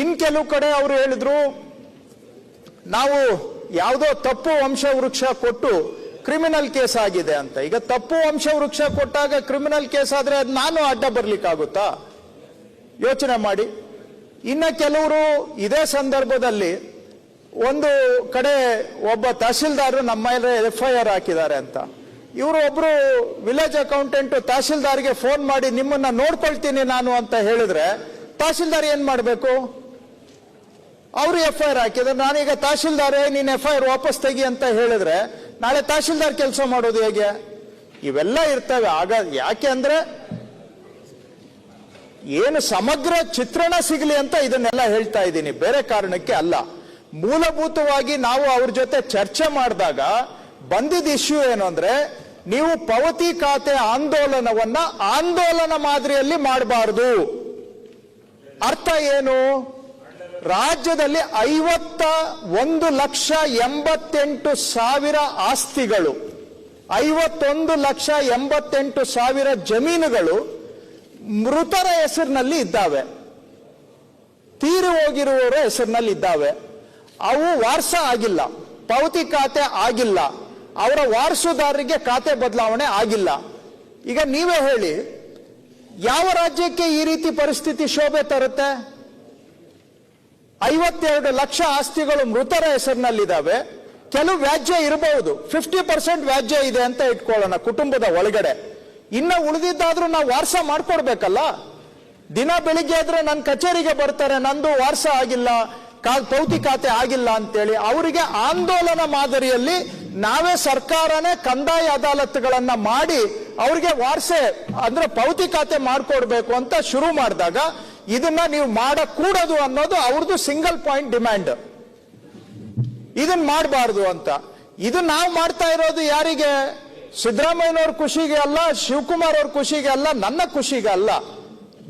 ಇನ್ ಕೆಲವು ಕಡೆ ಅವರು ಹೇಳಿದ್ರು, ನಾವು ಯಾವುದೋ ತಪ್ಪು ವಂಶವೃಕ್ಷ ಕೊಟ್ಟು ಕ್ರಿಮಿನಲ್ ಕೇಸ್ ಆಗಿದೆ ಅಂತ. ಈಗ ತಪ್ಪು ವಂಶವೃಕ್ಷ ಕೊಟ್ಟಾಗ ಕ್ರಿಮಿನಲ್ ಕೇಸ್ ಆದ್ರೆ ಅದು ನಾನು ಅಡ್ಡ ಬರ್ಲಿಕ್ಕಾಗುತ್ತಾ? ಯೋಚನೆ ಮಾಡಿ. ಇನ್ನ ಕೆಲವರು ಇದೇ ಸಂದರ್ಭದಲ್ಲಿ ಒಂದು ಕಡೆ ಒಬ್ಬ ತಹಸೀಲ್ದಾರ್ ನಮ್ಮ ಮೇಲೆ ಎಫ್ ಐ ಆರ್ ಹಾಕಿದ್ದಾರೆ ಅಂತ. ಇವರು ಒಬ್ರು ವಿಲೇಜ್ ಅಕೌಂಟೆಂಟ್ ತಹಸೀಲ್ದಾರ್ಗೆ ಫೋನ್ ಮಾಡಿ ನಿಮ್ಮನ್ನ ನೋಡ್ಕೊಳ್ತೀನಿ ನಾನು ಅಂತ ಹೇಳಿದ್ರೆ ತಹಸೀಲ್ದಾರ್ ಏನ್ ಮಾಡಬೇಕು? ಅವರು ಎಫ್ ಐ ಆರ್ ಹಾಕಿದ್ರೆ. ನಾನೀಗ ತಹಶೀಲ್ದಾರೇ, ನೀನು ಎಫ್ ಐ ಆರ್ ವಾಪಸ್ ತೆಗಿ ಅಂತ ಹೇಳಿದ್ರೆ ನಾಳೆ ತಹಶೀಲ್ದಾರ್ ಕೆಲಸ ಮಾಡೋದು ಹೇಗೆ? ಇವೆಲ್ಲ ಇರ್ತವೆ. ಆಗ ಯಾಕೆ ಅಂದ್ರೆ ಏನು ಸಮಗ್ರ ಚಿತ್ರಣ ಸಿಗಲಿ ಅಂತ ಇದನ್ನೆಲ್ಲ ಹೇಳ್ತಾ ಇದ್ದೀನಿ. ಬೇರೆ ಕಾರಣಕ್ಕೆ ಅಲ್ಲ. ಮೂಲಭೂತವಾಗಿ ನಾವು ಅವ್ರ ಜೊತೆ ಚರ್ಚೆ ಮಾಡಿದಾಗ ಬಂದಿದ್ದ ಇಶ್ಯೂ ಏನು ಅಂದ್ರೆ ನೀವು ಪಾವತಿ ಖಾತೆ ಆಂದೋಲನವನ್ನ ಆಂದೋಲನ ಮಾದರಿಯಲ್ಲಿ ಮಾಡಬಾರದು. ಅರ್ಥ ಏನು? ರಾಜ್ಯದಲ್ಲಿ ಐವತ್ತ ಒಂದು ಲಕ್ಷ ಎಂಬತ್ತೆಂಟು ಸಾವಿರ ಆಸ್ತಿಗಳು, ಐವತ್ತೊಂದು ಲಕ್ಷ ಎಂಬತ್ತೆಂಟು ಸಾವಿರ ಜಮೀನುಗಳು ಮೃತರ ಹೆಸರಿನಲ್ಲಿ ಇದ್ದಾವೆ. ತೀರಿ ಹೋಗಿರುವವರ ಹೆಸರಿನಲ್ಲಿ ಇದ್ದಾವೆ. ಅವು ವಾರಸ ಆಗಿಲ್ಲ, ಪಾವತಿ ಖಾತೆ ಆಗಿಲ್ಲ, ಅವರ ವಾರಸುದಾರರಿಗೆ ಖಾತೆ ಬದಲಾವಣೆ ಆಗಿಲ್ಲ. ಈಗ ನೀವೇ ಹೇಳಿ, ಯಾವ ರಾಜ್ಯಕ್ಕೆ ಈ ರೀತಿ ಪರಿಸ್ಥಿತಿ ಶೋಭೆ ತರುತ್ತೆ? ಐವತ್ತೆರಡು ಲಕ್ಷ ಆಸ್ತಿಗಳು ಮೃತರ ಹೆಸರಿನಲ್ಲಿದ್ದಾವೆ. ಕೆಲವು ವ್ಯಾಜ್ಯ ಇರಬಹುದು. ಫಿಫ್ಟಿ ಪರ್ಸೆಂಟ್ ವ್ಯಾಜ್ಯ ಇದೆ ಅಂತ ಇಟ್ಕೊಳ್ಳೋಣ ಕುಟುಂಬದ ಒಳಗಡೆ. ಇನ್ನ ಉಳಿದಿದ್ದಾದ್ರೂ ನಾವು ವಾರಸ ಮಾಡ್ಕೊಡ್ಬೇಕಲ್ಲ? ದಿನ ಬೆಳಿಗ್ಗೆ ಆದ್ರೆ ನನ್ನ ಕಚೇರಿಗೆ ಬರ್ತಾರೆ, ನಂದು ವಾರಸ ಆಗಿಲ್ಲ, ಕಾ- ಪೌತಿ ಖಾತೆ ಆಗಿಲ್ಲ ಅಂತೇಳಿ ಅವರಿಗೆ ಆಂದೋಲನ ಮಾದರಿಯಲ್ಲಿ ನಾವೇ ಸರ್ಕಾರನೇ ಕಂದಾಯ ಅದಾಲತ್ಗಳನ್ನ ಮಾಡಿ ಅವ್ರಿಗೆ ವಾರಸೆ, ಅಂದ್ರೆ ಪೌತಿ ಖಾತೆ ಮಾಡ್ಕೊಡ್ಬೇಕು ಅಂತ ಶುರು ಮಾಡಿದಾಗ ಇದನ್ನ ನೀವು ಮಾಡಕೂಡದು ಅನ್ನೋದು ಅವ್ರದ್ದು ಸಿಂಗಲ್ ಪಾಯಿಂಟ್ ಡಿಮ್ಯಾಂಡ್ ಇದನ್ನ ಮಾಡಬಾರ್ದು ಅಂತ. ಇದು ನಾವು ಮಾಡ್ತಾ ಇರೋದು ಯಾರಿಗೆ? ಸಿದ್ದರಾಮಯ್ಯನವ್ರ ಖುಷಿಗೆ ಅಲ್ಲ ಶಿವಕುಮಾರ್ ಅವ್ರ ಖುಷಿಗೆ ಅಲ್ಲ, ನನ್ನ ಖುಷಿಗೆ ಅಲ್ಲ.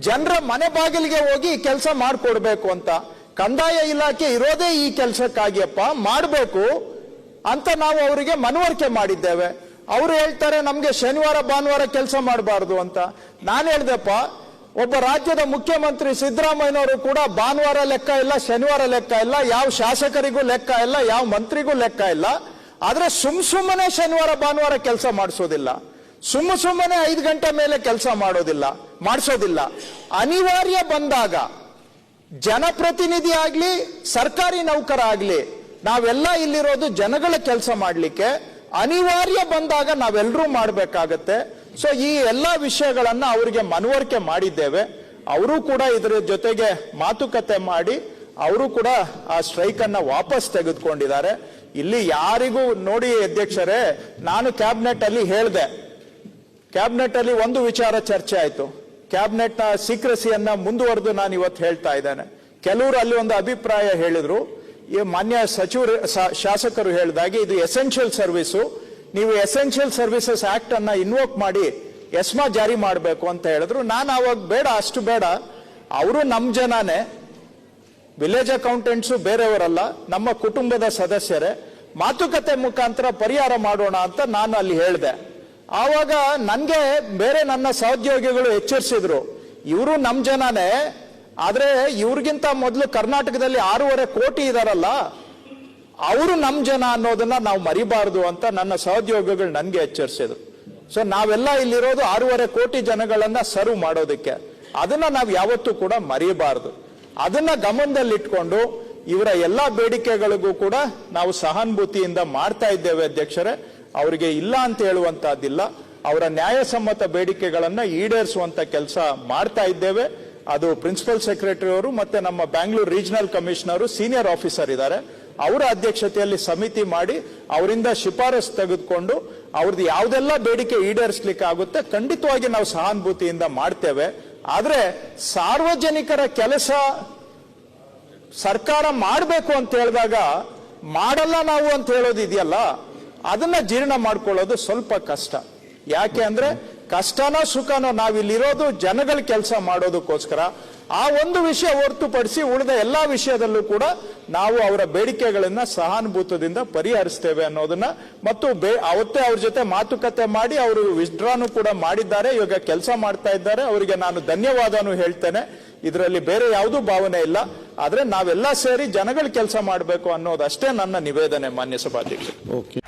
ಜನರ ಮನೆ ಬಾಗಿಲಿಗೆ ಹೋಗಿ ಈ ಕೆಲಸ ಮಾಡಿಕೊಡ್ಬೇಕು ಅಂತ. ಕಂದಾಯ ಇಲಾಖೆ ಇರೋದೇ ಈ ಕೆಲಸಕ್ಕಾಗಿಯಪ್ಪ, ಮಾಡಬೇಕು ಅಂತ ನಾವು ಅವರಿಗೆ ಮನವರಿಕೆ ಮಾಡಿದ್ದೇವೆ. ಅವರು ಹೇಳ್ತಾರೆ, ನಮ್ಗೆ ಶನಿವಾರ, ಭಾನುವಾರ ಕೆಲಸ ಮಾಡಬಾರ್ದು ಅಂತ. ನಾನು ಹೇಳ್ದೆಪ್ಪ ಒಬ್ಬ ರಾಜ್ಯದ ಮುಖ್ಯಮಂತ್ರಿ ಸಿದ್ದರಾಮಯ್ಯನವರು ಕೂಡ ಭಾನುವಾರ ಲೆಕ್ಕ ಇಲ್ಲ, ಶನಿವಾರ ಲೆಕ್ಕ ಇಲ್ಲ, ಯಾವ ಶಾಸಕರಿಗೂ ಲೆಕ್ಕ ಇಲ್ಲ, ಯಾವ ಮಂತ್ರಿಗೂ ಲೆಕ್ಕ ಇಲ್ಲ. ಆದ್ರೆ ಸುಮ್ ಸುಮ್ಮನೆ ಶನಿವಾರ, ಭಾನುವಾರ ಕೆಲಸ ಮಾಡಿಸೋದಿಲ್ಲ. ಸುಮ್ಮ ಸುಮ್ಮನೆ ಐದು ಗಂಟೆ ಮೇಲೆ ಕೆಲಸ ಮಾಡೋದಿಲ್ಲ, ಮಾಡಿಸೋದಿಲ್ಲ. ಅನಿವಾರ್ಯ ಬಂದಾಗ ಜನಪ್ರತಿನಿಧಿ ಆಗ್ಲಿ, ಸರ್ಕಾರಿ ನೌಕರ ಆಗ್ಲಿ, ನಾವೆಲ್ಲ ಇಲ್ಲಿರೋದು ಜನಗಳ ಕೆಲಸ ಮಾಡ್ಲಿಕ್ಕೆ ಅನಿವಾರ್ಯ ಬಂದಾಗ ನಾವೆಲ್ಲರೂ ಮಾಡ್ಬೇಕಾಗತ್ತೆ. ಸೊ ಈ ಎಲ್ಲ ವಿಷಯಗಳನ್ನ ಅವರಿಗೆ ಮನವರಿಕೆ ಮಾಡಿದ್ದೇವೆ. ಅವರು ಕೂಡ ಇದರ ಜೊತೆಗೆ ಮಾತುಕತೆ ಮಾಡಿ, ಅವರು ಕೂಡ ಆ ಸ್ಟ್ರೈಕ್ ಅನ್ನ ವಾಪಸ್ ತೆಗೆದುಕೊಂಡಿದ್ದಾರೆ. ಇಲ್ಲಿ ಯಾರಿಗೂ ನೋಡಿ ಅಧ್ಯಕ್ಷರೇ, ನಾನು ಕ್ಯಾಬಿನೆಟ್ ಅಲ್ಲಿ ಹೇಳಿದೆ. ಕ್ಯಾಬಿನೆಟ್ ಅಲ್ಲಿ ಒಂದು ವಿಚಾರ ಚರ್ಚೆ ಆಯ್ತು. ಕ್ಯಾಬಿನೆಟ್ನ ಸೀಕ್ರೆಸಿಯನ್ನ ಮುಂದುವರೆದು ನಾನು ಇವತ್ತು ಹೇಳ್ತಾ ಇದ್ದೇನೆ. ಕೆಲವರು ಅಲ್ಲಿ ಒಂದು ಅಭಿಪ್ರಾಯ ಹೇಳಿದ್ರು. ಈ ಮಾನ್ಯ ಸಚಿವರು ಶಾಸಕರು ಹೇಳಿದಾಗೆ ಇದು ಎಸೆನ್ಷಿಯಲ್ ಸರ್ವಿಸು ನೀವು ಎಸೆನ್ಷಿಯಲ್ ಸರ್ವಿಸಸ್ ಆಕ್ಟ್ ಅನ್ನ ಇನ್ವೋಕ್ ಮಾಡಿ, ಎಸ್ಮಾ ಜಾರಿ ಮಾಡಬೇಕು ಅಂತ ಹೇಳಿದ್ರು. ನಾನು ಅವಾಗ ಬೇಡ, ಅಷ್ಟು ಬೇಡ. ಅವರು ನಮ್ಮ ಜನನೇ. ವಿಲೇಜ್ ಅಕೌಂಟೆಂಟ್ಸು ಬೇರೆಯವರಲ್ಲ, ನಮ್ಮ ಕುಟುಂಬದ ಸದಸ್ಯರೇ. ಮಾತುಕತೆ ಮುಖಾಂತರ ಪರಿಹಾರ ಮಾಡೋಣ ಅಂತ ನಾನು ಅಲ್ಲಿ ಹೇಳಿದೆ. ಆವಾಗ ನನಗೆ ಬೇರೆ ನನ್ನ ಸಹೋದ್ಯೋಗಿಗಳು ಎಚ್ಚರಿಸಿದ್ರು. ಇವರು ನಮ್ಮ ಜನನೇ, ಆದರೆ ಇವ್ರಿಗಿಂತ ಮೊದಲು ಕರ್ನಾಟಕದಲ್ಲಿ ಆರೂವರೆ ಕೋಟಿ ಇದಾರಲ್ಲ ಅವರು ನಮ್ಮ ಜನ ಅನ್ನೋದನ್ನ ನಾವು ಮರಿಬಾರದು ಅಂತ ನನ್ನ ಸಹೋದ್ಯೋಗಿಗಳು ನನಗೆ ಎಚ್ಚರಿಸಿದ್ರು. ಸೊ ನಾವೆಲ್ಲ ಇಲ್ಲಿರೋದು ಆರೂವರೆ ಕೋಟಿ ಜನಗಳನ್ನ ಸರ್ವ್ ಮಾಡೋದಕ್ಕೆ. ಅದನ್ನ ನಾವು ಯಾವತ್ತೂ ಕೂಡ ಮರಿಬಾರದು. ಅದನ್ನ ಗಮನದಲ್ಲಿಟ್ಕೊಂಡು ಇವರ ಎಲ್ಲಾ ಬೇಡಿಕೆಗಳಿಗೂ ಕೂಡ ನಾವು ಸಹಾನುಭೂತಿಯಿಂದ ಮಾಡ್ತಾ ಇದ್ದೇವೆ ಅಧ್ಯಕ್ಷರೇ. ಅವರಿಗೆ ಇಲ್ಲ ಅಂತ ಹೇಳುವಂತಹದ್ದಿಲ್ಲ. ಅವರ ನ್ಯಾಯಸಮ್ಮತ ಬೇಡಿಕೆಗಳನ್ನ ಈಡೇರಿಸುವಂತ ಕೆಲಸ ಮಾಡ್ತಾ ಇದ್ದೇವೆ. ಅದು ಪ್ರಿನ್ಸಿಪಲ್ ಸೆಕ್ರೆಟರಿ ಅವರು ಮತ್ತೆ ನಮ್ಮ Bangalore regional commissioner senior officer ಇದ್ದಾರೆ. ಅವರ ಅಧ್ಯಕ್ಷತೆಯಲ್ಲಿ ಸಮಿತಿ ಮಾಡಿ ಅವರಿಂದ ಶಿಫಾರಸ್ ತೆಗೆದುಕೊಂಡು ಅವ್ರದ್ದು ಯಾವುದೆಲ್ಲ ಬೇಡಿಕೆ ಈಡೇರಿಸ್ಲಿಕ್ಕೆ ಆಗುತ್ತೆ ಖಂಡಿತವಾಗಿ ನಾವು ಸಹಾನುಭೂತಿಯಿಂದ ಮಾಡ್ತೇವೆ. ಆದ್ರೆ ಸಾರ್ವಜನಿಕರ ಕೆಲಸ ಸರ್ಕಾರ ಮಾಡಬೇಕು ಅಂತ ಹೇಳಿದಾಗ ಮಾಡಲ್ಲ ನಾವು ಅಂತ ಹೇಳೋದು ಇದೆಯಲ್ಲ, ಅದನ್ನ ಜೀರ್ಣ ಮಾಡ್ಕೊಳ್ಳೋದು ಸ್ವಲ್ಪ ಕಷ್ಟ. ಯಾಕೆ ಅಂದ್ರೆ ಕಷ್ಟನೋ ಸುಖನೋ ನಾವಿಲ್ಲಿರೋದು ಜನಗಳ ಕೆಲಸ ಮಾಡೋದಕ್ಕೋಸ್ಕರ. ಆ ಒಂದು ವಿಷಯ ಹೊರತುಪಡಿಸಿ ಉಳಿದ ಎಲ್ಲಾ ವಿಷಯದಲ್ಲೂ ಕೂಡ ನಾವು ಅವರ ಬೇಡಿಕೆಗಳನ್ನ ಸಹಾನುಭೂತದಿಂದ ಪರಿಹರಿಸ್ತೇವೆ ಅನ್ನೋದನ್ನ ಮತ್ತು ಬೇ- ಅವತ್ತೇ ಅವ್ರ ಜೊತೆ ಮಾತುಕತೆ ಮಾಡಿ ಅವರು ವಿಸ್ಡ್ರಾನು ಕೂಡ ಮಾಡಿದ್ದಾರೆ. ಇವಾಗ ಕೆಲಸ ಮಾಡ್ತಾ ಇದ್ದಾರೆ. ಅವರಿಗೆ ನಾನು ಧನ್ಯವಾದನು ಹೇಳ್ತೇನೆ. ಇದರಲ್ಲಿ ಬೇರೆ ಯಾವುದೂ ಭಾವನೆ ಇಲ್ಲ. ಆದ್ರೆ ನಾವೆಲ್ಲ ಸೇರಿ ಜನಗಳ ಕೆಲಸ ಮಾಡಬೇಕು ಅನ್ನೋದಷ್ಟೇ ನನ್ನ ನಿವೇದನೆ ಮಾನ್ಯ ಸಭಾಧ್ಯಕ್ಷ ಓಕೆ